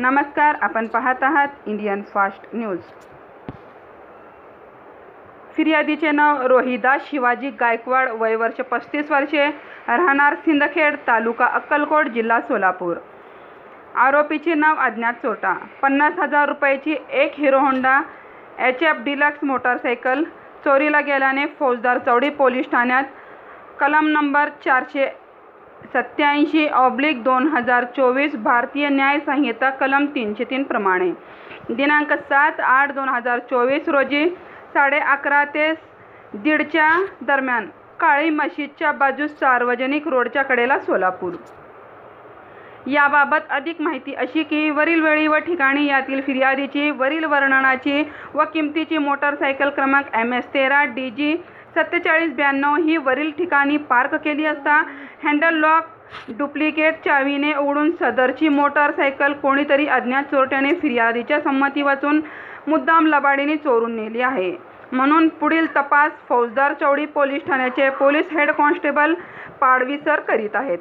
नमस्कार आपण पाहत आहात इंडियन फास्ट न्यूज. फिर्यादीचे नाव रोहिदास शिवाजी गायकवाड वय वर्ष पस्तीस वर्षे राहणार सिंदखेड तालुका अक्कलकोट जिल्हा सोलापूर. आरोपीचे नाव अज्ञात चोटा पन्नास हजार रुपयाची एक Hero Honda H F deluxe motorcycle चोरीला गेल्याने फौजदार चौडी पोलीस ठाण्यात कलम नंबर चारशे सत्याऐंशी ऑब्लिक दोन हजार चोवीस भारतीय न्याय संहिता कलम तीनशे तीन प्रमाणे. दिनांक सात आठ दोन हजार चोवीस रोजी साडे अकरा ते दीडच्या दरम्यान काळी मशीदच्या बाजूस सार्वजनिक रोडच्या कडेला सोलापूर. याबाबत अधिक माहिती अशी की वरील वेळी व ठिकाणी यातील फिर्यादीची वरील वर्णनाची व किमतीची मोटारसायकल क्रमांक एम एस तेरा डी जी सत्तेचाळीस ब्याण्णव ही वरील ठिकाणी पार्क केली असता हँडल लॉक डुप्लिकेट चावीने उघडून सदरची मोटारसायकल कोणीतरी अज्ञात चोरट्याने फिर्यादीच्या संमती वाचून मुद्दाम लबाडीने चोरून नेली आहे. म्हणून पुढील तपास फौजदार चौडी पोलीस ठाण्याचे police head constable Padvi sir करीत आहेत.